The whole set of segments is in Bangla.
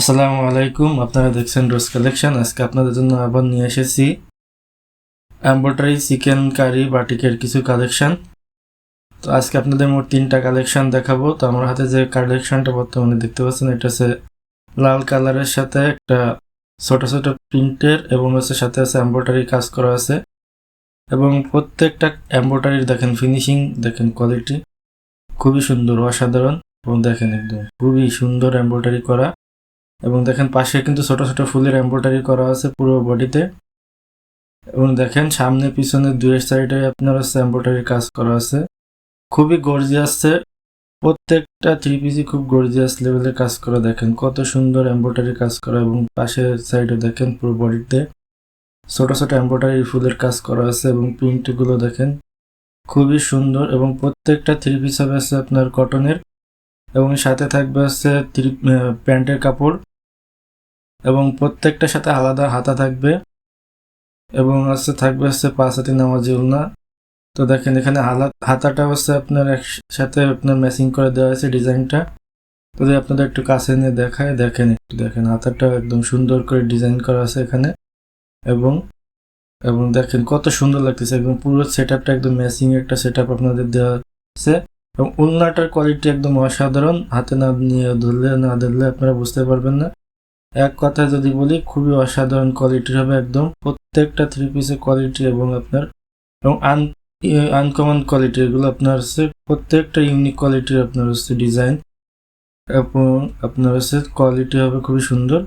আসসালামু আলাইকুম, আপনারা দেখছেন রোজ কালেকশন। আজকে আপনাদের জন্য আবার নিয়ে এসেছি এম্ব্রয়ডারি চিকেন কারি বাটিকের কিছু কালেকশন। তো আজকে আপনাদের মোট তিনটা কালেকশন দেখাবো। তো আমার হাতে যে কালেকশনটা বর্তমানে দেখতে পাচ্ছেন, এটা হচ্ছে লাল কালারের সাথে একটা ছোট ছোট প্রিন্টের এবং হচ্ছে সাথে আছে এম্ব্রয়ডারি কাজ করা আছে। এবং প্রত্যেকটা এম্ব্রয়ডারির দেখেন ফিনিশিং, দেখেন কোয়ালিটি খুবই সুন্দর, অসাধারণ। এবং দেখেন একদম খুবই সুন্দর এম্ব্রয়ডারি করা। এবং দেখেন পাশে কিন্তু ছোট ছোট ফুলের এমব্রয়ডারি করা আছে পুরো বডিতে। এবং দেখেন সামনে পিছনে দুই সাইডে আপনার হচ্ছে এমব্রয়ডারি কাজ করা আছে। খুবই গর্জিয়াসে প্রত্যেকটা থ্রি পিসি খুব গর্জিয়াস লেভেলের কাজ করা দেখেন। কত সুন্দর এমব্রয়ডারি কাজ করা এবং পাশের সাইডে দেখেন পুরো বডিতে ছোট ছোট এমব্রয়ডারি ফুলের কাজ করা আছে এবং প্রিন্টগুলো দেখেন খুবই সুন্দর এবং প্রত্যেকটা থ্রি পিস হবে আছে আপনার কটনের এবং সাথে থাকবে হচ্ছে থ্রি প্যান্টের কাপড়। এবং প্রত্যেকটার সাথে আলাদা হাতা থাকবে এবং হচ্ছে থাকবে হচ্ছে পাঁচ হাতি নামাজি উলনা। তো দেখেন এখানে হাতাটা হচ্ছে আপনার একসাথে আপনার ম্যাচিং করে দেওয়া হয়েছে ডিজাইনটা। তো যদি আপনাদের একটু কাছে নিয়ে দেখায়, দেখেন একটু দেখেন, হাতাটা একদম সুন্দর করে ডিজাইন করা আছে এখানে। এবং এবং দেখেন কত সুন্দর লাগতেছে, একদম পুরো সেট আপটা একদম ম্যাচিং একটা সেট আপ আপনাদের দেওয়া আছে। এবং উলনাটার কোয়ালিটি একদম অসাধারণ, হাতে না নিয়ে ধরলে, না ধরলে আপনারা বুঝতে পারবেন না। এক কথায় যদি বলি, খুবই অসাধারণ কোয়ালিটির হবে একদম। প্রত্যেকটা থ্রি পিসের কোয়ালিটি এবং আপনার, এবং আন আনকমন কোয়ালিটি এগুলো আপনার হচ্ছে প্রত্যেকটা ইউনিক কোয়ালিটির আপনার হচ্ছে ডিজাইন এবং আপনার হচ্ছে কোয়ালিটি হবে খুবই সুন্দর।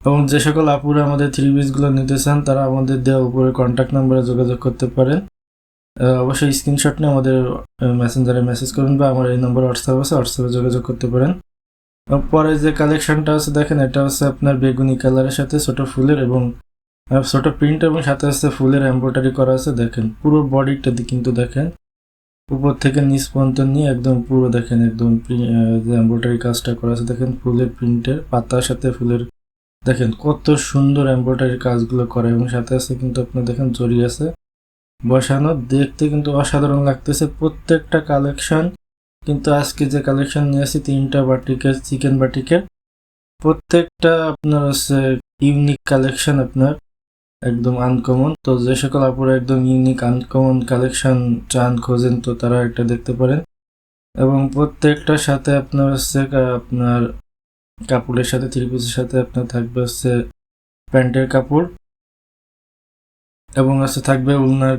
এবং যে সকল আপুরা আমাদের থ্রি পিসগুলো নিতে চান, তারা আমাদের দেওয়া উপরে কন্ট্যাক্ট নাম্বারে যোগাযোগ করতে পারেন। অবশ্যই স্ক্রিনশট নিয়ে আমাদের মেসেঞ্জারে মেসেজ করুন বা আমার এই নম্বর হোয়াটসঅ্যাপ আছে হোয়াটসঅ্যাপে যোগাযোগ করতে পারেন। পরে যে কালেকশনটা আছে, দেখেন, এটা হচ্ছে আপনার বেগুনি কালারের সাথে ছোট ফুলের এবং ছোট প্রিন্ট এবং সাথে আছে ফুলের এমব্রয়ডারি করা আছে, দেখেন। পুরো বডিটা কিন্তু দেখেন। উপর থেকে নিচ পর্যন্ত নিয়ে একদম পুরো দেখেন, একদম যে এমব্রয়ডারি কাজটা করা আছে, দেখেন, ফুলের প্রিন্টের পাতার সাথে ফুলের, দেখেন, কত সুন্দর এমব্রয়ডারি কাজগুলো করে এবং সাথে আছে কিন্তু আপনার, দেখেন, জড়ি আছে। বসানো দেখতে কিন্তু অসাধারণ লাগতেছে। প্রত্যেকটা কালেকশন কিন্তু আজকে যে কালেকশন নিয়ে আসি, তিনটা বাটিকের চিকেন বাটিকের প্রত্যেকটা আপনার হচ্ছে ইউনিক কালেকশন আপনার, একদম আনকমন তো যে সকল আপুরা একদম ইউনিক আনকমন কালেকশন চান, খোঁজেন, তো তারা একটা দেখতে পারেন। এবং প্রত্যেকটার সাথে আপনার হচ্ছে আপনার কাপড়ের সাথে থ্রি পিসের সাথে আপনার থাকবে হচ্ছে প্যান্টের কাপড়। এবং হচ্ছে থাকবে উলনার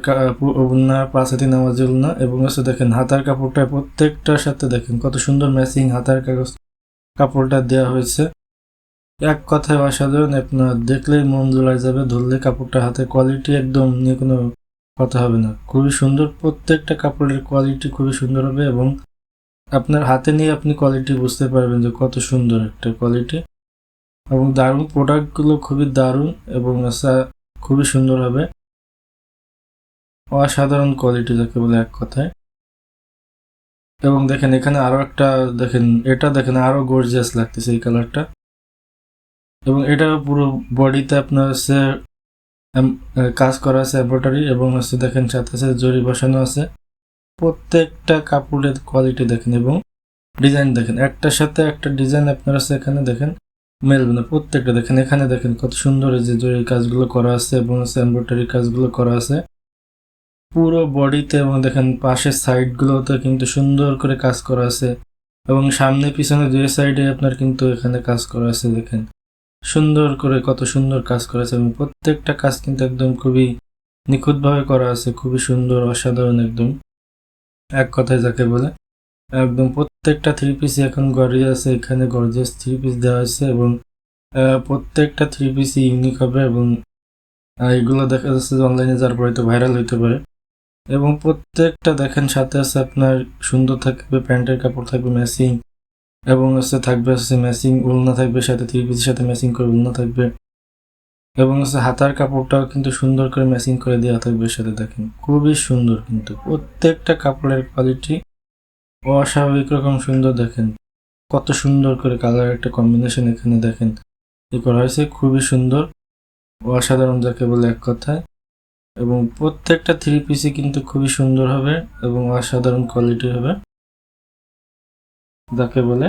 উলনা পাঁচ হাতি নামাজি উলনা এবং হচ্ছে দেখেন হাতার কাপড়টা প্রত্যেকটার সাথে দেখেন কত সুন্দর ম্যাচিং হাতার কাগজ কাপড়টা দেওয়া হয়েছে। এক কথায় অসাধারণ, আপনার দেখলেই মন জোড়ায় যাবে, ধরলে কাপড়টা হাতে কোয়ালিটি একদম নিয়ে কোনো কথা হবে না। খুবই সুন্দর, প্রত্যেকটা কাপড়ের কোয়ালিটি খুবই সুন্দর হবে এবং আপনার হাতে নিয়ে আপনি কোয়ালিটি বুঝতে পারবেন যে কত সুন্দর একটা কোয়ালিটি এবং দারুণ প্রোডাক্টগুলো খুবই দারুণ এবং খুবই সুন্দর হবে। অসাধারণ কোয়ালিটি যাকে বলে এক কথায়। এবং দেখেন, এখানে আরও একটা দেখেন, এটা দেখেন, আরও গর্জিয়াস লাগতেছে এই কালারটা এবং এটা পুরো বডিতে আপনার হচ্ছে কাজ করা আছে এম্ব্রয়ডারি এবং হচ্ছে দেখেন, সাথে সাথে জরি বসানো আছে। প্রত্যেকটা কাপড়ের কোয়ালিটি দেখেন এবং ডিজাইন দেখেন। একটার সাথে একটা ডিজাইন আপনার আছে এখানে দেখেন, মেলবে না। প্রত্যেকটা দেখেন, এখানে দেখেন কত সুন্দর যে জরির কাজগুলো করা আছে এবং হচ্ছে এম্ব্রয়ডারি কাজগুলো করা আছে। পুরো বডিতে এবং দেখেন পাশের সাইডগুলোতে কিন্তু সুন্দর করে কাজ করা আছে। এবং সামনে পিছনে দুই সাইডে আপনার কিন্তু এখানে কাজ করা আছে, দেখেন। সুন্দর করে কত সুন্দর কাজ করা আছে এবং প্রত্যেকটা কাজ কিন্তু একদম খুবই নিখুঁতভাবে করা আছে, খুবই সুন্দর, অসাধারণ একদম। এক কথায় যাকে বলে। একদম প্রত্যেকটা থ্রি পিস এখন গর্জিয়াস আছে, এখানে গর্জিয়াস থ্রি পিস দেওয়া হয়েছে এবং প্রত্যেকটা থ্রি পিস ইউনিক হবে এবং এগুলো দেখা যাচ্ছে যে অনলাইনে যার পরে তো ভাইরাল হইতে পারে। এবং প্রত্যেকটা দেখেন, সাথে আছে আপনার সুন্দর থাকবে, প্যান্টের কাপড় থাকবে ম্যাচিং এবং হচ্ছে থাকবে হচ্ছে ম্যাচিং উলনা থাকবে, সাথে থ্রি পিসের সাথে ম্যাচিং করে উলনা থাকবে, এবং হচ্ছে হাতার কাপড়টাও কিন্তু সুন্দর করে ম্যাচিং করে দেওয়া থাকবে সাথে, দেখেন, খুবই সুন্দর কিন্তু, প্রত্যেকটা কাপড়ের কোয়ালিটি অস্বাভাবিক রকম সুন্দর, দেখেন, কত সুন্দর করে কালার একটা কম্বিনেশন এখানে, দেখেন, এ করা হয়েছে, খুবই সুন্দর, অসাধারণ যাকে বলে এক কথায়। এবং প্রত্যেকটা থ্রি পিসি কিন্তু খুবই সুন্দর হবে এবং অসাধারণ কোয়ালিটি হবে। যাকে বলে